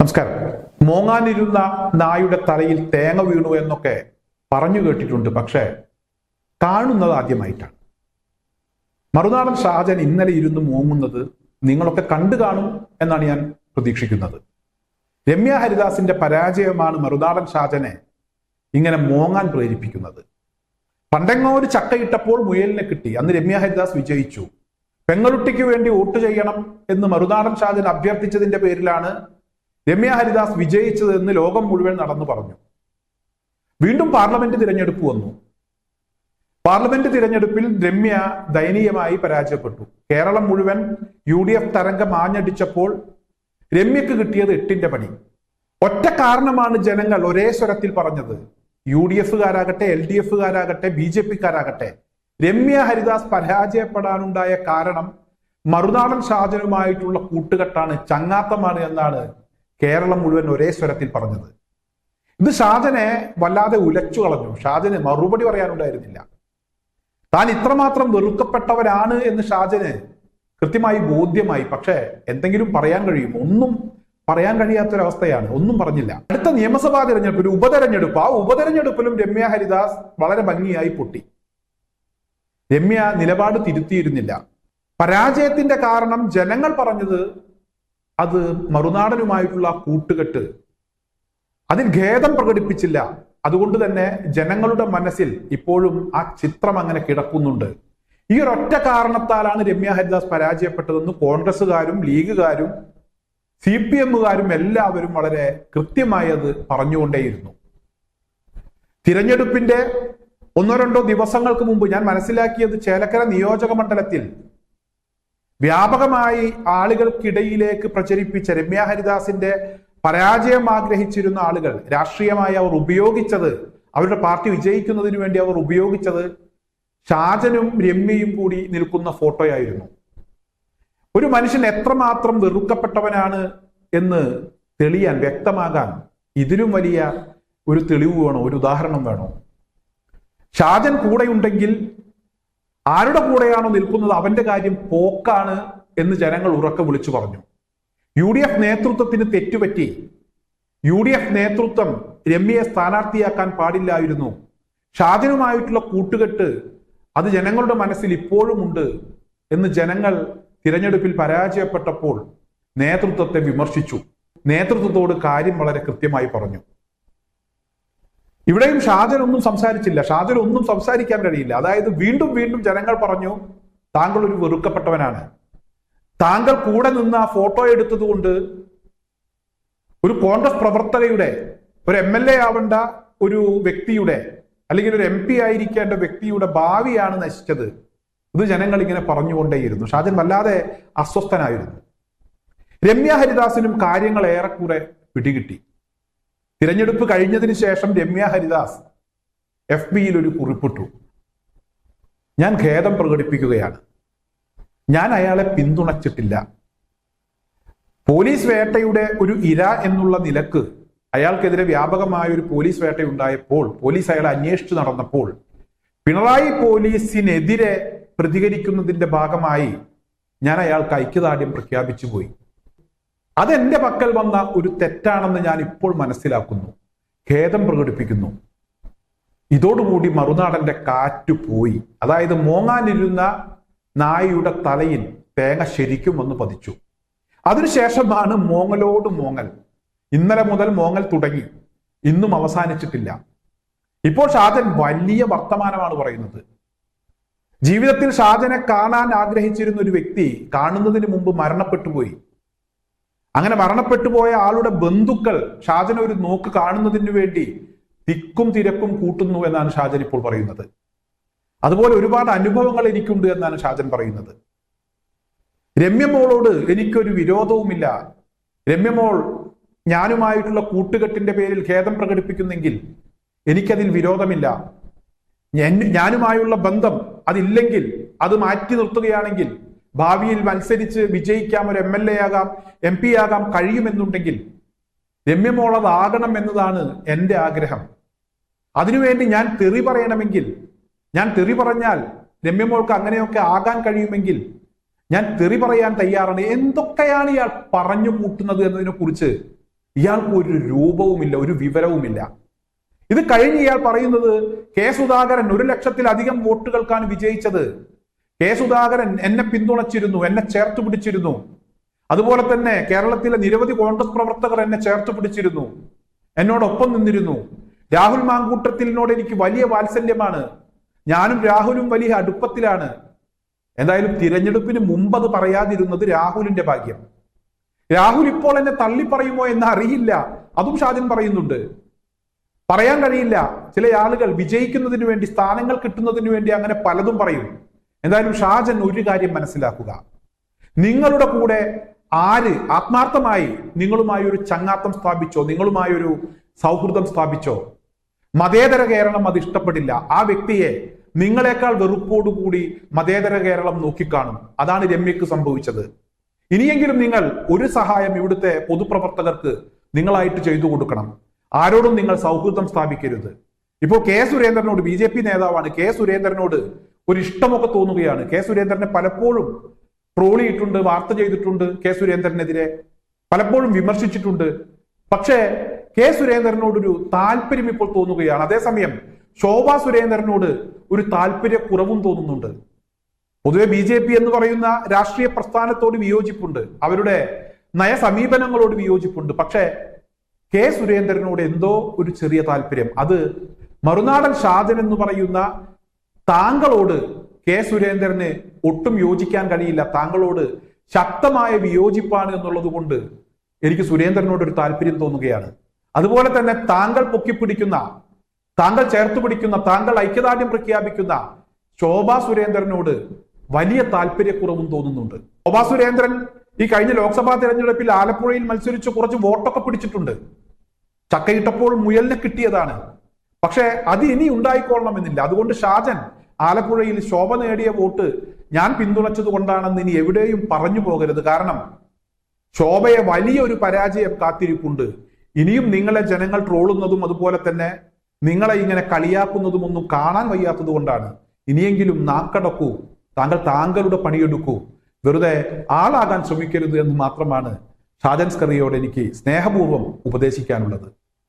നമസ്കാരം. മോങ്ങാനിരുന്ന നായുടെ തലയിൽ തേങ്ങ വീണു എന്നൊക്കെ പറഞ്ഞു കേട്ടിട്ടുണ്ട് പക്ഷേ കാണുന്നത് ആദ്യമായിട്ടാണ്. മറുനാടൻ ഷാജൻ ഇന്നലെ ഇരുന്ന് മോങ്ങുന്നത് നിങ്ങളൊക്കെ കണ്ടു കാണും എന്നാണ് ഞാൻ പ്രതീക്ഷിക്കുന്നത്. രമ്യ ഹരിദാസിന്റെ പരാജയമാണ് മറുനാടൻ ഷാജനെ ഇങ്ങനെ മോങ്ങാൻ പ്രേരിപ്പിക്കുന്നത്. പണ്ടെങ്ങോ ഒരു ചക്കയിട്ടപ്പോൾ മുയലിനെ കിട്ടി. അന്ന് രമ്യ ഹരിദാസ് വിജയിച്ചു. പെങ്ങളുട്ടിക്ക് വേണ്ടി വോട്ട് ചെയ്യണം എന്ന് മറുനാടൻ ഷാജൻ അഭ്യർത്ഥിച്ചതിന്റെ പേരിലാണ് രമ്യ ഹരിദാസ് വിജയിച്ചത് എന്ന് ലോകം മുഴുവൻ നടന്നു പറഞ്ഞു. വീണ്ടും പാർലമെന്റ് തിരഞ്ഞെടുപ്പ് വന്നു. പാർലമെന്റ് തിരഞ്ഞെടുപ്പിൽ രമ്യ ദയനീയമായി പരാജയപ്പെട്ടു. കേരളം മുഴുവൻ യു ഡി എഫ് തരംഗം ആഞ്ഞടിച്ചപ്പോൾ രമ്യക്ക് കിട്ടിയത് എട്ടിന്റെ പണി. ഒറ്റ കാരണമാണ് ജനങ്ങൾ ഒരേ സ്വരത്തിൽ പറഞ്ഞത്. യു ഡി എഫുകാരാകട്ടെ എൽ ഡി എഫുകാരാകട്ടെ ബി ജെ പിക്കാരാകട്ടെ രമ്യ ഹരിദാസ് പരാജയപ്പെടാനുണ്ടായ കാരണം മറുനാടൻ ഷാജനുമായിട്ടുള്ള കൂട്ടുകെട്ടാണ് ചങ്ങാത്തമാണ് എന്നാണ് കേരളം മുഴുവൻ ഒരേ സ്വരത്തിൽ പറഞ്ഞത്. ഇത് ഷാജനെ വല്ലാതെ ഉലച്ചു കളഞ്ഞു. ഷാജന് മറുപടി പറയാനുണ്ടായിരുന്നില്ല. താൻ ഇത്രമാത്രം വെറുക്കപ്പെട്ടവരാണ് എന്ന് ഷാജന് കൃത്യമായി ബോധ്യമായി. പക്ഷേ എന്തെങ്കിലും പറയാൻ കഴിയും. ഒന്നും പറയാൻ കഴിയാത്തൊരവസ്ഥയാണ്. ഒന്നും പറഞ്ഞില്ല. അടുത്ത നിയമസഭാ തിരഞ്ഞെടുപ്പ് ഒരു ഉപതെരഞ്ഞെടുപ്പ്. ആ ഉപതെരഞ്ഞെടുപ്പിലും രമ്യ ഹരിദാസ് വളരെ ഭംഗിയായി പൊട്ടി. രമ്യ നിലപാട് തിരുത്തിയിരുന്നില്ല. പരാജയത്തിന്റെ കാരണം ജനങ്ങൾ പറഞ്ഞത് അത് മറുനാടനുമായിട്ടുള്ള കൂട്ടുകെട്ട്. അതിൽ ഖേദം പ്രകടിപ്പിച്ചില്ല. അതുകൊണ്ട് തന്നെ ജനങ്ങളുടെ മനസ്സിൽ ഇപ്പോഴും ആ ചിത്രം അങ്ങനെ കിടക്കുന്നുണ്ട്. ഈ ഒരൊറ്റ കാരണത്താലാണ് രമ്യ ഹരിദാസ് പരാജയപ്പെട്ടതെന്ന് കോൺഗ്രസ്സുകാരും ലീഗുകാരും സി പി എമ്മുകാരും എല്ലാവരും വളരെ കൃത്യമായി അത് പറഞ്ഞുകൊണ്ടേയിരുന്നു. തിരഞ്ഞെടുപ്പിന്റെ ഒന്നോ രണ്ടോ ദിവസങ്ങൾക്ക് മുമ്പ് ഞാൻ മനസ്സിലാക്കിയത് ചേലക്കര നിയോജക മണ്ഡലത്തിൽ വ്യാപകമായി ആളുകൾക്കിടയിലേക്ക് പ്രചരിപ്പിച്ച രമ്യ ഹരിദാസിന്റെ പരാജയം ആഗ്രഹിച്ചിരുന്ന ആളുകൾ രാഷ്ട്രീയമായി അവർ ഉപയോഗിച്ചത് അവരുടെ പാർട്ടി വിജയിക്കുന്നതിന് വേണ്ടി അവർ ഉപയോഗിച്ചത് ഷാജനും രമ്യയും കൂടി നിൽക്കുന്ന ഫോട്ടോയായിരുന്നു. ഒരു മനുഷ്യൻ എത്രമാത്രം വെറുക്കപ്പെട്ടവനാണ് എന്ന് തെളിയാൻ വ്യക്തമാകാൻ ഇതിലും വലിയ ഒരു തെളിവ് വേണോ? ഒരു ഉദാഹരണം വേണോ? ഷാജൻ കൂടെയുണ്ടെങ്കിൽ ആരുടെ കൂടെയാണോ നിൽക്കുന്നത് അവന്റെ കാര്യം പോക്കാണ് എന്ന് ജനങ്ങൾ ഉറക്കെ വിളിച്ചു പറഞ്ഞു. യു ഡി എഫ് നേതൃത്വത്തിന് തെറ്റുപറ്റി. യു ഡി എഫ് നേതൃത്വം രമ്യയെ സ്ഥാനാർത്ഥിയാക്കാൻ പാടില്ലായിരുന്നു. ഷാജനുമായിട്ടുള്ള കൂട്ടുകെട്ട് അത് ജനങ്ങളുടെ മനസ്സിൽ ഇപ്പോഴുമുണ്ട് എന്ന് ജനങ്ങൾ തിരഞ്ഞെടുപ്പിൽ പരാജയപ്പെട്ടപ്പോൾ നേതൃത്വത്തെ വിമർശിച്ചു. നേതൃത്വത്തോട് കാര്യം വളരെ കൃത്യമായി പറഞ്ഞു. ഇവിടെയും ഷാജൻ ഒന്നും സംസാരിച്ചില്ല. ഷാജൻ ഒന്നും സംസാരിക്കാൻ കഴിയില്ല. അതായത് വീണ്ടും വീണ്ടും ജനങ്ങൾ പറഞ്ഞു താങ്കൾ ഒരു വെറുക്കപ്പെട്ടവനാണ്. താങ്കൾ കൂടെ നിന്ന് ആ ഫോട്ടോ എടുത്തതുകൊണ്ട് ഒരു കോൺഗ്രസ് പ്രവർത്തകയുടെ ഒരു എം എൽ എ ആവേണ്ട ഒരു വ്യക്തിയുടെ അല്ലെങ്കിൽ ഒരു എം പി ആയിരിക്കേണ്ട വ്യക്തിയുടെ ഭാവിയാണ് നശിച്ചത്. ഇത് ജനങ്ങൾ ഇങ്ങനെ പറഞ്ഞുകൊണ്ടേയിരുന്നു. ഷാജൻ വല്ലാതെ അസ്വസ്ഥനായിരുന്നു. രമ്യ ഹരിദാസിനും കാര്യങ്ങൾ ഏറെക്കുറെ പിടികിട്ടി. തിരഞ്ഞെടുപ്പ് കഴിഞ്ഞതിന് ശേഷം രമ്യ ഹരിദാസ് എഫ് ബിയിൽ ഒരു കുറിപ്പിട്ടു. ഞാൻ ഖേദം പ്രകടിപ്പിക്കുകയാണ്. ഞാൻ അയാളെ പിന്തുണച്ചിട്ടില്ല. പോലീസ് വേട്ടയുടെ ഒരു ഇര എന്നുള്ള നിലയ്ക്ക് അയാൾക്കെതിരെ വ്യാപകമായ ഒരു പോലീസ് വേട്ടയുണ്ടായപ്പോൾ പോലീസ് അയാളെ അന്വേഷിച്ചു നടന്നപ്പോൾ പിണറായി പോലീസിനെതിരെ പ്രതികരിക്കുന്നതിന്റെ ഭാഗമായി ഞാൻ അയാൾക്ക് ഐക്യദാർഢ്യം പ്രഖ്യാപിച്ചു പോയി. അതെന്റെ പക്കൽ വന്ന ഒരു തെറ്റാണെന്ന് ഞാൻ ഇപ്പോൾ മനസ്സിലാക്കുന്നു. ഖേദം പ്രകടിപ്പിക്കുന്നു. ഇതോടുകൂടി മറുനാടന്റെ കാറ്റ് പോയി. അതായത് മോങ്ങാനിരുന്ന നായയുടെ തലയിൽ തേങ്ങ ശരിക്കും വന്ന് പതിച്ചു. അതിനുശേഷമാണ് മോങ്ങലോട് മോങ്ങൽ. ഇന്നലെ മുതൽ മോങ്ങൽ തുടങ്ങി. ഇന്നും അവസാനിച്ചിട്ടില്ല. ഇപ്പോൾ ഷാജൻ വലിയ വർത്തമാനമാണ് പറയുന്നത്. ജീവിതത്തിൽ ഷാജനെ കാണാൻ ആഗ്രഹിച്ചിരുന്ന ഒരു വ്യക്തി കാണുന്നതിന് മുമ്പ് മരണപ്പെട്ടു പോയി അങ്ങനെ മരണപ്പെട്ടു പോയ ആളുടെ ബന്ധുക്കൾ ഷാജൻ ഒരു നോക്ക് കാണുന്നതിന് വേണ്ടി തിക്കും തിരക്കും കൂട്ടുന്നു എന്നാണ് ഷാജൻ ഇപ്പോൾ പറയുന്നത്. അതുപോലെ ഒരുപാട് അനുഭവങ്ങൾ എനിക്കുണ്ട് എന്നാണ് ഷാജൻ പറയുന്നത്. രമ്യമോളോട് എനിക്കൊരു വിരോധവുമില്ല. രമ്യമോൾ ഞാനുമായിട്ടുള്ള കൂട്ടുകെട്ടിന്റെ പേരിൽ ഖേദം പ്രകടിപ്പിക്കുന്നെങ്കിൽ എനിക്കതിൽ വിരോധമില്ല. ഞാനുമായുള്ള ബന്ധം അതില്ലെങ്കിൽ അത് മാറ്റി നിർത്തുകയാണെങ്കിൽ ഭാവിയിൽ മത്സരിച്ച് വിജയിക്കാം ഒരു എം എൽ എ ആകാം എം പി ആകാം കഴിയുമെന്നുണ്ടെങ്കിൽ രമ്യമോൾ എന്നതാണ് എന്റെ ആഗ്രഹം. അതിനുവേണ്ടി ഞാൻ തെറി പറയണമെങ്കിൽ ഞാൻ തെറി പറഞ്ഞാൽ രമ്യമോൾക്ക് അങ്ങനെയൊക്കെ ആകാൻ കഴിയുമെങ്കിൽ ഞാൻ തെറി പറയാൻ തയ്യാറാണ്. എന്തൊക്കെയാണ് ഇയാൾ പറഞ്ഞു കൂട്ടുന്നത് എന്നതിനെ കുറിച്ച് ഇയാൾക്ക് ഒരു രൂപവുമില്ല ഒരു വിവരവുമില്ല. ഇത് കഴിഞ്ഞ് ഇയാൾ പറയുന്നത് കെ സുധാകരൻ ഒരു ലക്ഷത്തിലധികം വോട്ടുകൾക്കാണ് വിജയിച്ചത്. കെ സുധാകരൻ എന്നെ പിന്തുണച്ചിരുന്നു എന്നെ ചേർത്ത് പിടിച്ചിരുന്നു. അതുപോലെ തന്നെ കേരളത്തിലെ നിരവധി കോൺഗ്രസ് പ്രവർത്തകർ എന്നെ ചേർത്ത് പിടിച്ചിരുന്നു. എന്നോടൊപ്പം നിന്നിരുന്നു. രാഹുൽ മാങ്കൂട്ടത്തിലിനോട് എനിക്ക് വലിയ വാത്സല്യമാണ്. ഞാനും രാഹുലും വലിയ അടുപ്പത്തിലാണ്. എന്തായാലും തിരഞ്ഞെടുപ്പിന് മുമ്പ് അത് പറയാതിരുന്നത് രാഹുലിന്റെ ഭാഗ്യം. രാഹുൽ ഇപ്പോൾ എന്നെ തള്ളി പറയുമോ എന്ന് അറിയില്ല. അതും ഷാജൻ പറയുന്നുണ്ട്. പറയാൻ കഴിയില്ല. ചില ആളുകൾ വിജയിക്കുന്നതിന് വേണ്ടി സ്ഥാനങ്ങൾ കിട്ടുന്നതിന് വേണ്ടി അങ്ങനെ പലതും പറയും. എന്തായാലും ഷാജൻ ഒരു കാര്യം മനസ്സിലാക്കുക. നിങ്ങളുടെ കൂടെ ആര് ആത്മാർത്ഥമായി നിങ്ങളുമായി ഒരു ചങ്ങാത്തം സ്ഥാപിച്ചോ നിങ്ങളുമായി ഒരു സൗഹൃദം സ്ഥാപിച്ചോ? മതേതര കേരളം അത് ഇഷ്ടപ്പെടില്ല. ആ വ്യക്തിയെ നിങ്ങളെക്കാൾ വെറുപ്പോടുകൂടി മതേതര കേരളം നോക്കിക്കാണും. അതാണ് രമ്യക്ക് സംഭവിച്ചത്. ഇനിയെങ്കിലും നിങ്ങൾ ഒരു സഹായം ഇവിടുത്തെ പൊതുപ്രവർത്തകർക്ക് നിങ്ങളായിട്ട് ചെയ്തു കൊടുക്കണം. ആരോടും നിങ്ങൾ സൗഹൃദം സ്ഥാപിക്കരുത്. ഇപ്പോൾ കെ സുരേന്ദ്രനോട് ബി നേതാവാണ് കെ സുരേന്ദ്രനോട് ഒരു ഇഷ്ടമൊക്കെ തോന്നുകയാണ്. കെ സുരേന്ദ്രനെ പലപ്പോഴും ട്രോളിയിട്ടുണ്ട് വാർത്ത ചെയ്തിട്ടുണ്ട് കെ സുരേന്ദ്രനെതിരെ. പലപ്പോഴും വിമർശിച്ചിട്ടുണ്ട്. പക്ഷേ കെ സുരേന്ദ്രനോടൊരു താല്പര്യം ഇപ്പോൾ തോന്നുകയാണ്. അതേസമയം ശോഭാ സുരേന്ദ്രനോട് ഒരു താല്പര്യക്കുറവും തോന്നുന്നുണ്ട്. പൊതുവെ ബി ജെ പി എന്ന് പറയുന്ന രാഷ്ട്രീയ പ്രസ്ഥാനത്തോട് വിയോജിപ്പുണ്ട്. അവരുടെ നയസമീപനങ്ങളോട് വിയോജിപ്പുണ്ട്. പക്ഷേ കെ സുരേന്ദ്രനോട് എന്തോ ഒരു ചെറിയ താല്പര്യം. അത് മറുനാടൻ ഷാജൻ എന്ന് പറയുന്ന താങ്കളോട് കെ സുരേന്ദ്രന് ഒട്ടും യോജിക്കാൻ കഴിയില്ല. താങ്കളോട് ശക്തമായ വിയോജിപ്പാണ് എന്നുള്ളത് കൊണ്ട് എനിക്ക് സുരേന്ദ്രനോട് ഒരു താല്പര്യം തോന്നുകയാണ്. അതുപോലെ തന്നെ താങ്കൾ പൊക്കിപ്പിടിക്കുന്ന താങ്കൾ ചേർത്ത് പിടിക്കുന്ന താങ്കൾ ഐക്യദാർഢ്യം പ്രഖ്യാപിക്കുന്ന ശോഭാ സുരേന്ദ്രനോട് വലിയ താല്പര്യക്കുറവും തോന്നുന്നുണ്ട്. ശോഭാ സുരേന്ദ്രൻ ഈ കഴിഞ്ഞ ലോക്സഭാ തെരഞ്ഞെടുപ്പിൽ ആലപ്പുഴയിൽ മത്സരിച്ച് കുറച്ച് വോട്ടൊക്കെ പിടിച്ചിട്ടുണ്ട്. ചക്കയിട്ടപ്പോൾ മുയലിനെ കിട്ടിയതാണ്. പക്ഷേ അത് ഇനി ഉണ്ടായിക്കൊള്ളണമെന്നില്ല. അതുകൊണ്ട് ഷാജൻ ആലപ്പുഴയിൽ ശോഭ നേടിയ വോട്ട് ഞാൻ പിന്തുണച്ചത് കൊണ്ടാണെന്ന് ഇനി എവിടെയും പറഞ്ഞു പോകരുത്. കാരണം ശോഭയെ വലിയൊരു പരാജയം കാത്തിരിപ്പുണ്ട്. ഇനിയും നിങ്ങളെ ജനങ്ങൾ ട്രോളുന്നതും അതുപോലെ തന്നെ നിങ്ങളെ ഇങ്ങനെ കളിയാക്കുന്നതും ഒന്നും കാണാൻ വയ്യാത്തത് കൊണ്ടാണ്. ഇനിയെങ്കിലും നാക്കടക്കൂ താങ്കൾ താങ്കളുടെ പണിയെടുക്കൂ. വെറുതെ ആളാകാൻ ശ്രമിക്കരുത് എന്ന് മാത്രമാണ് ഷാജൻ സ്കറിയോട് എനിക്ക് സ്നേഹപൂർവം ഉപദേശിക്കാനുള്ളത്.